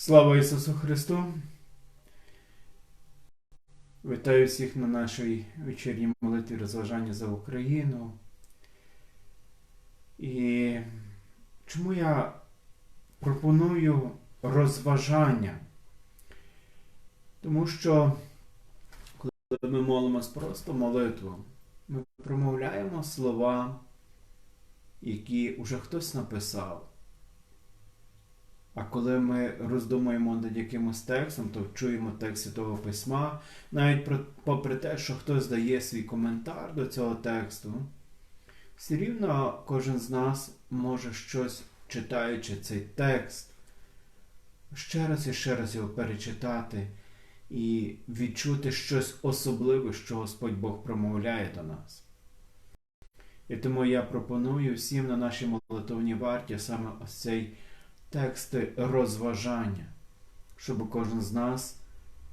Слава Ісусу Христу! Вітаю всіх на нашій вечірній молитві розважання за Україну. І чому я пропоную розважання? Тому що, коли ми молимось просто молитву, ми промовляємо слова, які вже хтось написав. А коли ми роздумуємо над якимось текстом, то чуємо текст Святого Письма, навіть про, попри те, що хтось дає свій коментар до цього тексту, все рівно кожен з нас може щось, читаючи цей текст, ще раз і ще раз його перечитати і відчути щось особливе, що Господь Бог промовляє до нас. І тому я пропоную всім на нашій молитовній варті саме ось цей тексти розважання, щоб кожен з нас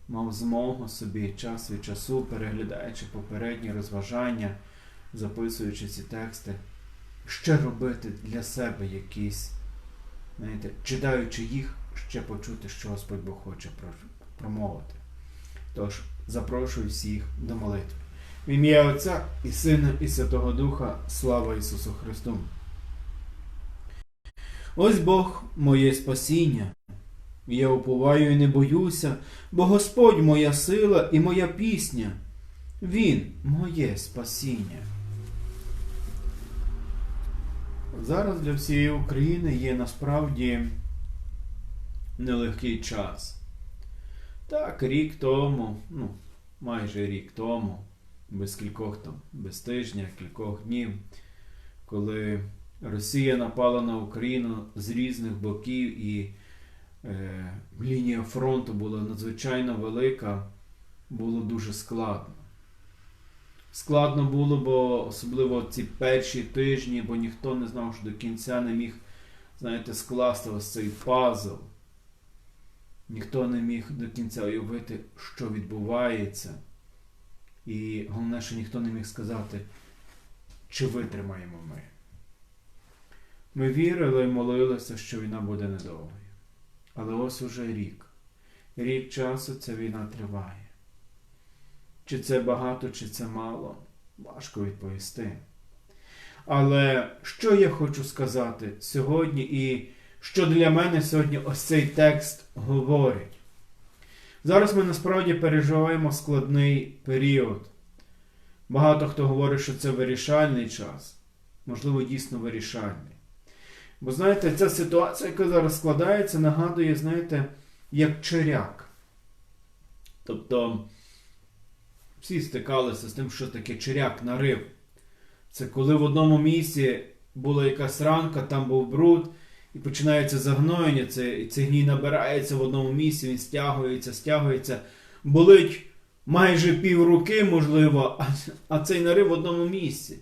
мав змогу собі час від часу, переглядаючи попередні розважання, записуючи ці тексти, ще робити для себе якісь, знаєте, читаючи їх, ще почути, що Господь Бог хоче промовити. Тож, запрошую всіх до молитви. В ім'я Отця і Сина, і Святого Духа, слава Ісусу Христу! Ось Бог моє спасіння. Я уповаю і не боюся, бо Господь моя сила і моя пісня. Він моє спасіння. Зараз для всієї України є насправді нелегкий час. Так, рік тому, ну, майже рік тому, без кількох там, без тижня, кількох днів, коли Росія напала на Україну з різних боків, і е, лінія фронту була надзвичайно велика, було дуже складно. Складно було, бо особливо ці перші тижні, бо ніхто не знав, що до кінця не міг, знаєте, скласти ось цей пазл. Ніхто не міг до кінця уявити, що відбувається. І головне, що ніхто не міг сказати, чи витримаємо ми. Ми вірили і молилися, що війна буде недовгою. Але ось уже рік. Рік часу ця війна триває. Чи це багато, чи це мало, важко відповісти. Але що я хочу сказати сьогодні, і що для мене сьогодні ось цей текст говорить? Зараз ми насправді переживаємо складний період. Багато хто говорить, що це вирішальний час, можливо, дійсно вирішальний. Бо знаєте, ця ситуація, яка зараз складається, нагадує, знаєте, як черяк. Тобто всі стикалися з тим, що таке черяк нарив. Це коли в одному місці була якась ранка, там був бруд, і починається загноєння, це, цей гній набирається в одному місці, він стягується, стягується, болить майже пів руки, можливо, а, а цей нарив в одному місці.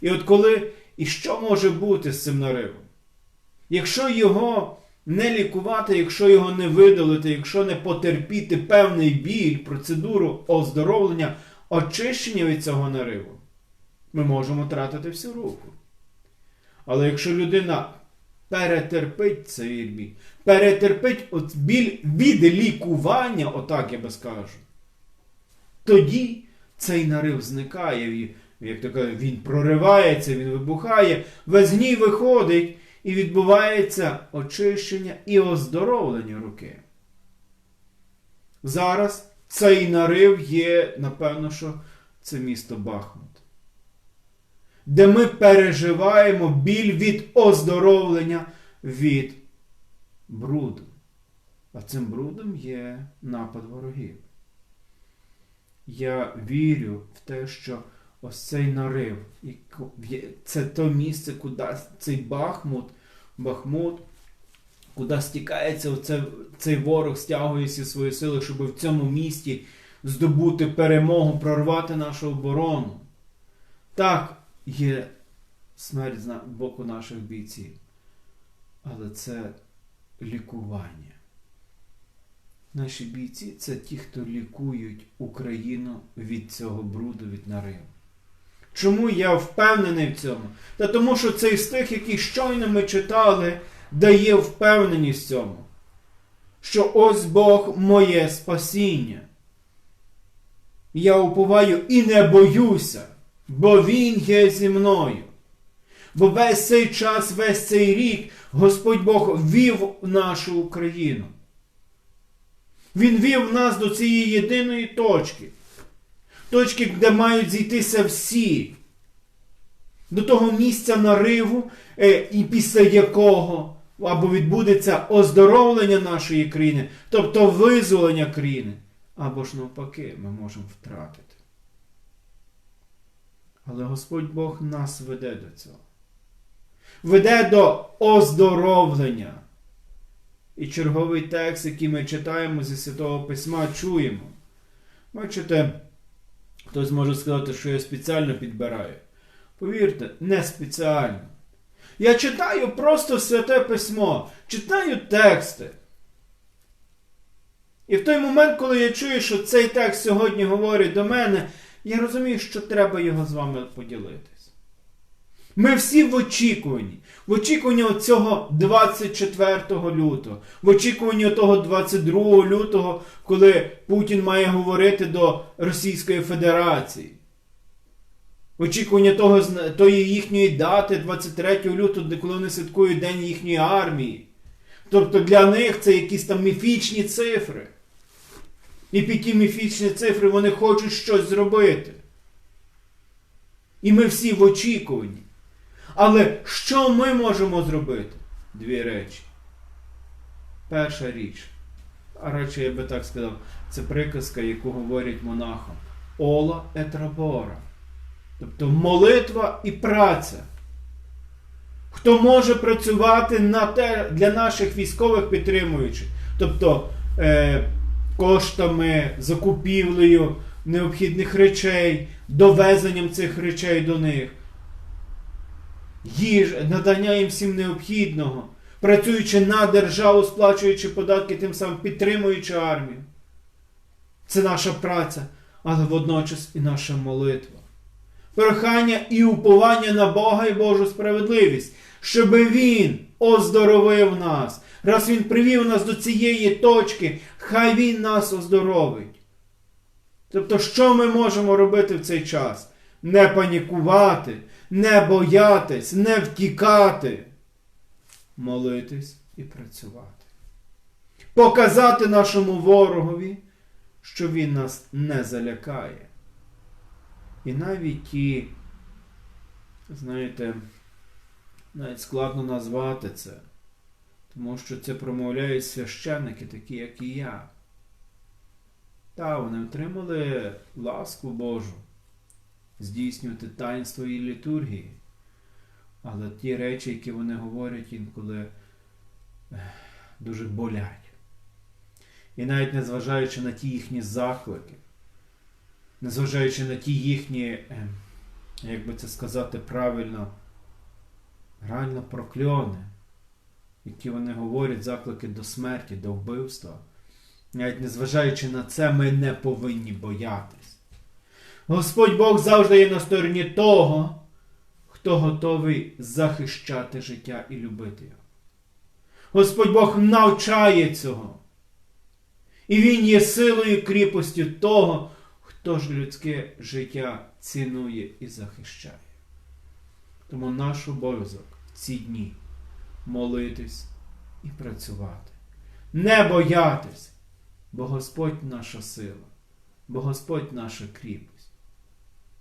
І от коли, і що може бути з цим наривом? Якщо його не лікувати, якщо його не видалити, якщо не потерпіти певний біль, процедуру оздоровлення, очищення від цього нариву, ми можемо тратити всю руку. Але якщо людина перетерпить цей біль, перетерпить от біль від лікування, отак я би скажу, тоді цей нарив зникає, як то кажуть, він проривається, він вибухає, весь гній виходить і відбувається очищення і оздоровлення руки. Зараз цей нарив є, напевно, що це місто Бахмут, де ми переживаємо біль від оздоровлення від бруду. А цим брудом є напад ворогів. Я вірю в те, що ось цей нарив, це то місце, куди цей Бахмут, Бахмут, куди стікається оце, цей ворог, стягує всі свої сили, щоб в цьому місті здобути перемогу, прорвати нашу оборону. Так, є смерть з боку наших бійців. Але це лікування. Наші бійці це ті, хто лікують Україну від цього бруду, від нариву. Чому я впевнений в цьому? Та тому, що цей стих, який щойно ми читали, дає впевненість в цьому. що ось Бог моє спасіння. Я уповаю і не боюся, бо Він є зі мною. Бо весь цей час, весь цей рік Господь Бог вів нашу Україну. Він вів нас до цієї єдиної точки. Точки, де мають зійтися всі. До того місця нариву, е, і після якого або відбудеться оздоровлення нашої країни, тобто визволення країни, або ж навпаки, ми можемо втратити. Але Господь Бог нас веде до цього. Веде до оздоровлення. І черговий текст, який ми читаємо зі Святого Письма, чуємо. Бачите, хтось може сказати, що я спеціально підбираю. Повірте, не спеціально. Я читаю просто Святе Письмо, читаю тексти. І в той момент, коли я чую, що цей текст сьогодні говорить до мене, я розумію, що треба його з вами поділитись. Ми всі в очікуванні. В очікуванні цього 24 лютого, в очікуванні того 22 лютого, коли Путін має говорити до Російської Федерації. В очікуванні того, тої їхньої дати 23 лютого, коли вони святкують День їхньої армії. Тобто для них це якісь там міфічні цифри. І під ті міфічні цифри вони хочуть щось зробити. І ми всі в очікуванні. Але що ми можемо зробити? Дві речі. Перша річ, а радше я би так сказав, це приказка, яку говорять монахам. Ола етрабора. Тобто молитва і праця. Хто може працювати на те, для наших військових підтримуючих, тобто е, коштами, закупівлею необхідних речей, довезенням цих речей до них, їж, надання їм всім необхідного, працюючи на державу, сплачуючи податки, тим самим підтримуючи армію. Це наша праця, але водночас і наша молитва. Прохання і уповання на Бога і Божу справедливість, щоб Він оздоровив нас. Раз Він привів нас до цієї точки, хай Він нас оздоровить. Тобто, що ми можемо робити в цей час? Не панікувати, не боятись, не втікати, молитись і працювати. Показати нашому ворогові, що він нас не залякає. І навіть ті, знаєте, навіть складно назвати це, тому що це промовляють священники, такі, як і я. Та, вони отримали ласку Божу здійснювати таїнство і літургії. Але ті речі, які вони говорять, інколи дуже болять. І навіть незважаючи на ті їхні заклики, незважаючи на ті їхні, як би це сказати правильно, реально прокльони, які вони говорять, заклики до смерті, до вбивства. Навіть незважаючи на це, ми не повинні боятись. Господь Бог завжди є на стороні того, хто готовий захищати життя і любити його. Господь Бог навчає цього. І Він є силою і кріпостю того, хто ж людське життя цінує і захищає. Тому наш обов'язок в ці дні молитись і працювати, не боятись, бо Господь наша сила, бо Господь наша кріпость,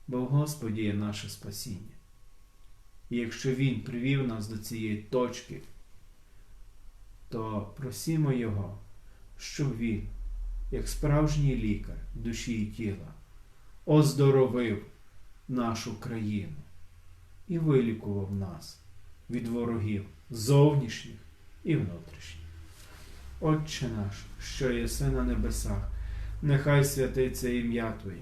бо в Господі є наше спасіння. І якщо Він привів нас до цієї точки, то просімо Його, щоб Він, як справжній лікар душі і тіла, оздоровив нашу країну і вилікував нас від ворогів зовнішніх і внутрішніх. Отче наш, що єси на небесах, нехай святиться ім'я Твоє,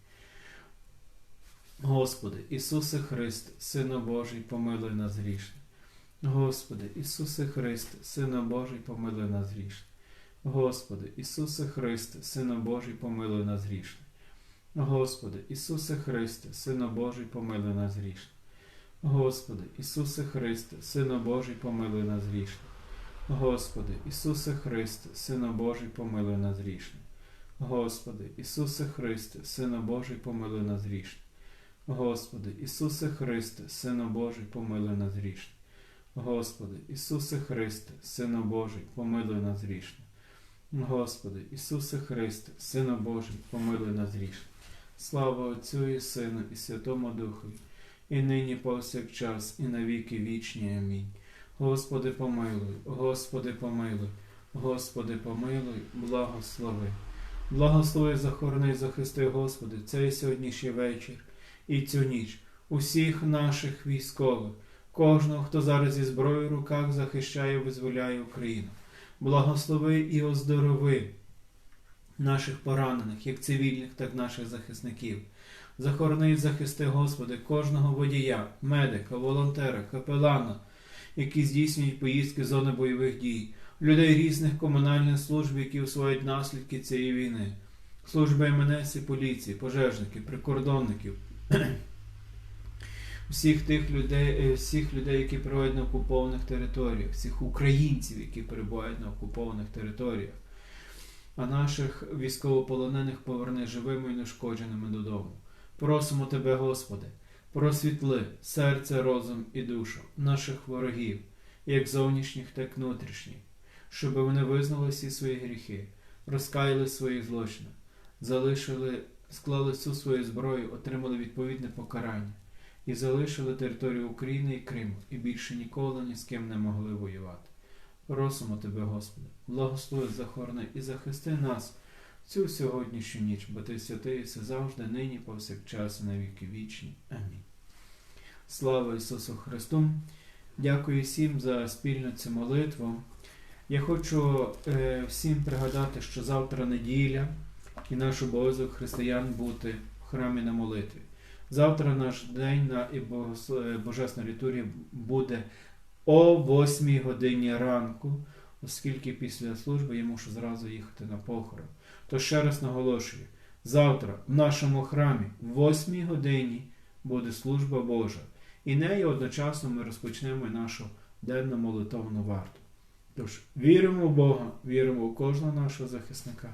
Господи, Ісусе Христ, Сина Божий, помилуй нас грішне. Господи, Ісусе Христ, Сина Божий, помилуй нас грішне. Господи, Ісусе Христе, Сина Божий, помилуй нас грішне. Господи, Ісусе Христе, Сина Божий, помилуй нас грішне. Господи, Ісусе Христе, Сина Божий, помилуй нас грішне. Господи, Ісусе Христе, Сина Божий, помилуй нас грішне. Господи, Ісусе Христе, Сина Божий, помилуй нас грішне. Господи, Ісусе Христе, Сина Божий, помилуй нас грішне. Господи, Ісусе Христе, Сина Божий, помилуй нас грішне. Господи, Ісусе Христе, Сина Божий, помилуй нас грішне. Слава Отцю і Сину, і Святому Духові, і нині повсякчас, і на віки вічні. Амінь. Господи, помилуй, Господи, помилуй, Господи, помилуй, благослови. Благослови, захорони, захисти, Господи, цей сьогоднішній вечір і цю ніч, усіх наших військових, кожного, хто зараз зі зброєю в руках захищає визволяє Україну. Благослови і оздорови наших поранених, як цивільних, так і наших захисників. Захорони і захисти, Господи, кожного водія, медика, волонтера, капелана, які здійснюють поїздки з зони бойових дій, людей різних комунальних служб, які усвоюють наслідки цієї війни, служби МНС і поліції, пожежників, прикордонників, всіх тих людей, е, всіх людей, які перебувають на окупованих територіях, всіх українців, які перебувають на окупованих територіях, а наших військовополонених поверни живими і нешкодженими додому. Просимо Тебе, Господи, просвітли серце, розум і душу наших ворогів, як зовнішніх, так і внутрішніх, щоб вони визнали всі свої гріхи, розкаяли свої злочини, залишили, склали всю свою зброю, отримали відповідне покарання і залишили територію України і Криму, і більше ніколи ні з ким не могли воювати. Просимо Тебе, Господи, благослови, захорони і захисти нас цю сьогоднішню ніч, бо Ти святий все завжди, нині, повсякчас, і на віки вічні. Амінь. Слава Ісусу Христу! Дякую всім за спільну цю молитву. Я хочу е, всім пригадати, що завтра неділя і наш обов'язок християн бути в храмі на молитві. Завтра наш день на е, Божесна літургія буде о 8 годині ранку, оскільки після служби я мушу зразу їхати на похорон. То ще раз наголошую: завтра в нашому храмі в 8 годині буде служба Божа, і нею одночасно ми розпочнемо нашу денну молитовну варту. Тож віримо в Бога, віримо в кожного нашого захисника